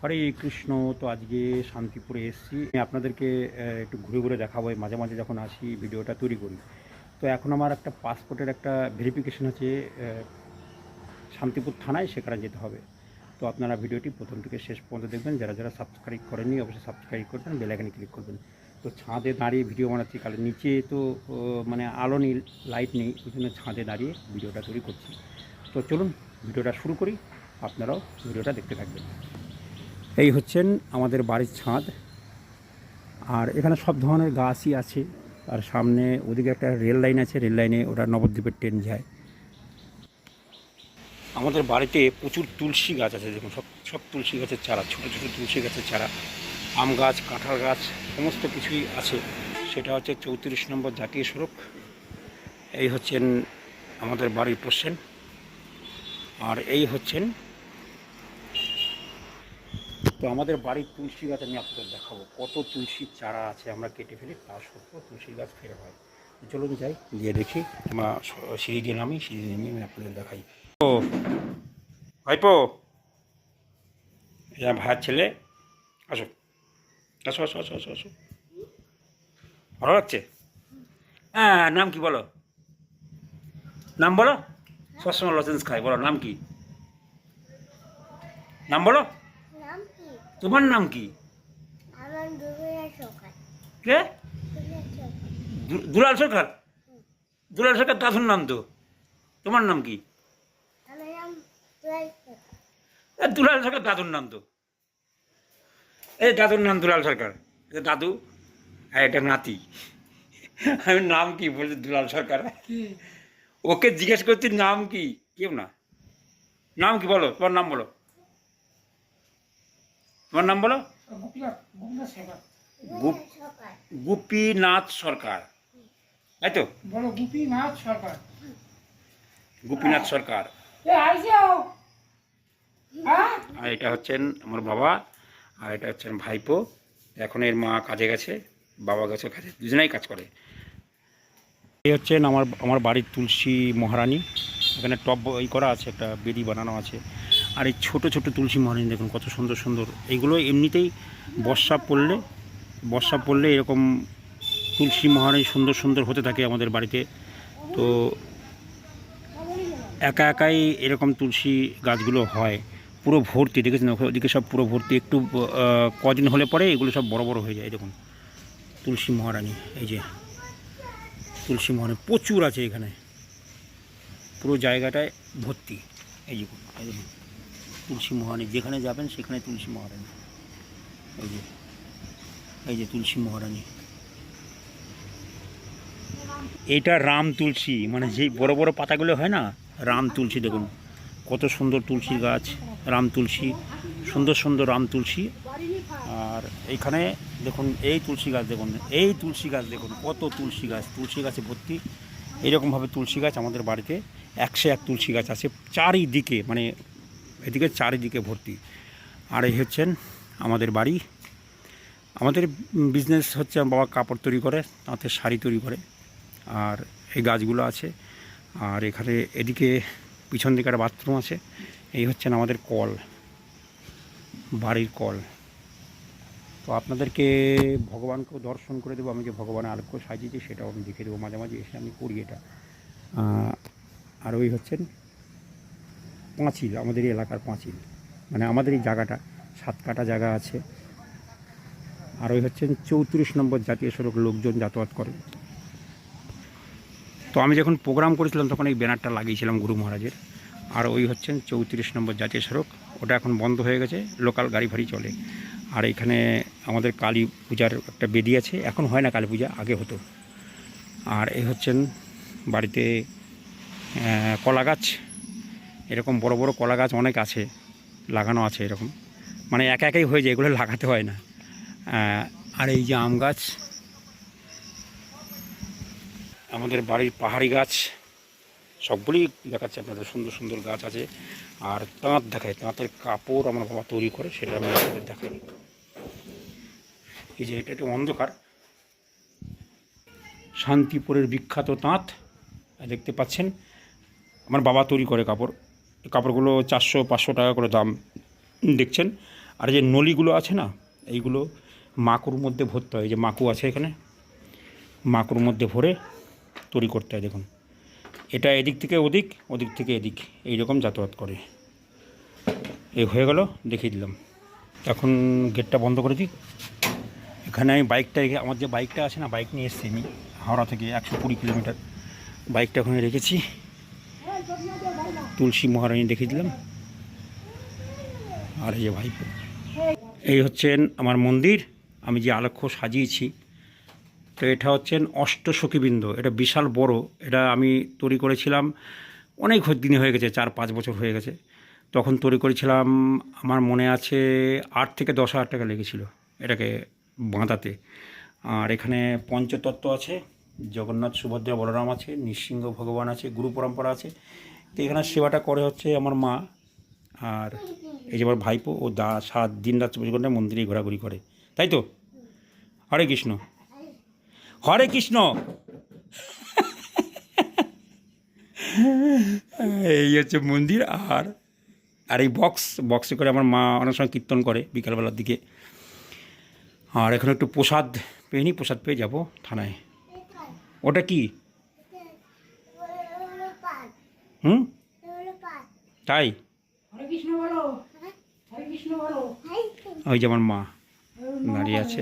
হরে কৃষ্ণ, তো আজকে শান্তিপুরে এসেছি। আপনাদেরকে একটু ঘুরে ঘুরে দেখাবো মাঝে মাঝে যখন আসি, ভিডিওটা তৈরি করি। তো এখন আমার একটা পাসপোর্টের একটা ভেরিফিকেশন আছে শান্তিপুর থানায়, সেখানে যেতে হবে। তো আপনারা ভিডিওটি প্রথম থেকে শেষ পর্যন্ত দেখবেন। যারা যারা সাবস্ক্রাইব করেননি, অবশ্যই সাবস্ক্রাইব করবেন বেলাইকানে ক্লিক করবেন। তো ছাদে দাঁড়িয়ে ভিডিও বানাচ্ছি, কারণ নিচে তো মানে আলো নেই লাইট নেই, ওই জন্য ছাদে দাঁড়িয়ে ভিডিওটা তৈরি করছি। তো চলুন, ভিডিওটা শুরু করি। আপনারাও ভিডিওটা দেখতে থাকবেন। এই হচ্ছেন আমাদের বাড়ির ছাদ। আর এখানে সব ধরনের গাছই আছে। আর সামনে ওদিকে একটা রেল লাইন আছে। রেল লাইনে ওটা নবদ্বীপের ট্রেন যায়। আমাদের বাড়িতে প্রচুর তুলসী গাছ আছে। দেখুন, সব সব তুলসী গাছের চারা, ছোটো ছোটো তুলসী গাছের চারা, আম গাছ, কাঁঠাল গাছ, সমস্ত কিছুই আছে। সেটা হচ্ছে চৌত্রিশ নম্বর জাতীয় সড়ক। এই হচ্ছেন আমাদের বাড়ির পোষেন আর এই হচ্ছেন আমাদের বাড়ির তুলসী গাছ আমি আপনাদের দেখাবো। কত তুলসীর চারা আছে আমরা কেটে ফেলি তা সত্ত্বেও তুলসী গাছ ফের হয়। চলুন যাই দিয়ে দেখি আমরা স- সিঁড়ি দিয়ে নামি সিঁড়ি দিয়ে আমি আপনাদের দেখাই। ও ভাইপো। এটা ভাইয়ের ছেলে আসো। আসো আসো আসো আসো আসো। ভালো লাগছে? হ্যাঁ নাম কি বলো? নাম বলো? সবসময় লজেন্স খাই বলো নাম কি? নাম বলো? তোমার নাম কি? দুলাল সরকার। দুলাল সরকার। দাদুর নাম তো। তোমার নাম কি? দুলাল সরকার। দাদুর নাম তো। এই দাদুর নাম দুলাল সরকার। দাদু আর এটা নাতি। আমি নাম কি বলছি দুলাল সরকার? ওকে জিজ্ঞেস করছি নাম কি? কেউ না। নাম কি বলো? তোমার নাম বলো। তোমার নাম বলো? গুপিনাথ সরকার। তাই তো? বলো গোপীনাথ সরকার। গোপীনাথ সরকার। হ্যাঁ? আর এটা হচ্ছেন আমার বাবা আর এটা হচ্ছেন ভাইপো। এখন এর মা কাজে গেছে বাবা গেছে কাজে দুজনেই কাজ করে। এই হচ্ছেন আমার আমার বাড়ির তুলসী মহারানী। এখানে টপ এই করা আছে একটা বেদি বানানো আছে। আর এই ছোটো ছোটো তুলসী মহারানী দেখুন কত সুন্দর সুন্দর। এইগুলো এমনিতেই বর্ষা পড়লে বর্ষা পড়লে এরকম তুলসী মহারানী সুন্দর সুন্দর হতে থাকে আমাদের বাড়িতে। তো একা একাই এরকম তুলসী গাছগুলো হয়। পুরো ভর্তি, দেখেছেন? ওদিকে সব পুরো ভর্তি। একটু কদিন হলে পরে এগুলো সব বড় বড় হয়ে যায় দেখুন। তুলসী মহারানী, এই যে তুলসী মহারানী প্রচুর আছে এখানে। পুরো জায়গাটায় ভর্তি। এই দেখুন তুলসী মহারানী, যেখানে যাবেন সেখানে তুলসী মহারানী। এই যে এই যে তুলসী মহারানী। এটা রাম তুলসী মানে যেই বড় বড় পাতাগুলো হয় না, রাম তুলসী, দেখুন। কত সুন্দর তুলসী গাছ, রাম তুলসী, সুন্দর সুন্দর রাম তুলসী। আর এইখানে দেখুন, এই তুলসী গাছ দেখুন, এই তুলসী গাছ দেখুন, কত তুলসী গাছ, তুলসী গাছে ভর্তি। এইরকমভাবে তুলসী গাছ আমাদের বাড়িতে, একশো এক তুলসী গাছ আছে, চারিদিকে মানে এদিকে চারিদিকে ভর্তি। আর এই হচ্ছেন আমাদের বাড়ি। আমাদের বিজনেস হচ্ছে বাবা কাপড় তৈরি করে তাঁতের শাড়ি তৈরি করে, আর এই গাছগুলো আছে। আর এখানে এদিকে পিছন দিকে একটা বাথরুম আছে। এই হচ্ছেন আমাদের কল, বাড়ির কল। তো আপনাদেরকে ভগবানকেও দর্শন করে দেবো, আমি যে ভগবানের আলোক্য সাজিয়েছি সেটাও আমি দেখে দেবো মাঝে মাঝে, এসে আমি করি এটা। আর ওই হচ্ছেন পাঁচিল আমাদের এলাকার পাঁচিল মানে আমাদের এই জায়গাটা, সাত কাটা জায়গা আছে। আর ওই হচ্ছেন চৌত্রিশ নম্বর জাতীয় সড়ক লোকজন যাতায়াত করে। তো আমি যখন প্রোগ্রাম করেছিলাম, তখন এই ব্যানারটা লাগিয়েছিলাম গুরু মহারাজের। আর ওই হচ্ছেন চৌত্রিশ নম্বর জাতীয় সড়ক। ওটা এখন বন্ধ হয়ে গেছে, লোকাল গাড়ি ফাড়ি চলে। আর এখানে আমাদের কালী পূজার একটা বেদি আছে, এখন হয় না কালী পূজা, আগে হতো। আর এই হচ্ছেন বাড়িতে কলা গাছ। এরকম বড় বড় কলা গাছ অনেক আছে, লাগানো আছে এরকম। মানে একা একাই হয়ে যায়, এগুলো লাগাতে হয় না। আর এই যে আম গাছ, আমাদের বাড়ির পাহাড়ি গাছ, সবগুলি দেখাচ্ছে আপনাদের, সুন্দর সুন্দর গাছ আছে। আর তাঁত দেখায় তাঁতের কাপড় আমার বাবা তৈরি করে, সেটা আমি আপনাদের দেখাই। এই যে এটা একটু অন্ধকার। শান্তিপুরের বিখ্যাত তাঁত, দেখতে পাচ্ছেন? আমার বাবা তৈরি করে কাপড়। কাপড়গুলো চারশো, পাঁচশো টাকা করে দাম দেখছেন। আর যে নলিগুলো আছে না, এইগুলো মাকুর মধ্যে ভরতে হয়। যে মাকু আছে এখানে, মাকুর মধ্যে ভরে তৈরি করতে হয়, দেখুন। এটা এদিক থেকে ওদিক ওদিক থেকে এদিক, এইরকম যাতায়াত করে। এই হয়ে গেল, দেখিয়ে দিলাম। এখন গেটটা বন্ধ করে দিই। এখানে আমি বাইকটা রেখে- আমার যে বাইকটা আছে না, বাইক নিয়ে এসেছি আমি, হাওড়া থেকে একশো কুড়ি কিলোমিটার। বাইকটা ওখানে রেখেছি। তুলসী মহারানী দেখেছিলাম আর এই যে ভাইপো। এই হচ্ছেন আমার মন্দির, আমি যে আলক্ষ্য সাজিয়েছি, তো এটা হচ্ছেন অষ্টসখীবৃন্দ, এটা বিশাল বড়, এটা আমি তৈরি করেছিলাম অনেক দিন হয়ে গেছে, চার পাঁচ বছর হয়ে গেছে। তখন তৈরি করেছিলাম, আমার মনে আছে আট থেকে দশ হাজার টাকা লেগেছিল এটাকে বাঁধাতে। আর এখানে পঞ্চতত্ত্ব আছে, জগন্নাথ, সুভদ্রা, বলরাম আছে, নৃসিংহ ভগবান আছে, গুরু পরম্পরা আছে তো এখানে সেবাটা করে হচ্ছে আমার মা আর এই যে আমার ভাইপো, ও দা সাত দিন রাত চব্বিশ ঘণ্টা মন্দিরে ঘোরাঘুরি করে। তাই তো? হরে কৃষ্ণ। হরে কৃষ্ণ! এই হচ্ছে মন্দির আর আর এই বক্স বক্সে করে আমার মা অনেক সময় কীর্তন করে বিকালবেলার দিকে। আর এখন একটু প্রসাদ পেয়ে নিই প্রসাদ পেয়ে যাব থানায়। ওটা কি? হুম? তাই? হাই ওই যেমন আমার মা দাঁড়িয়ে আছে।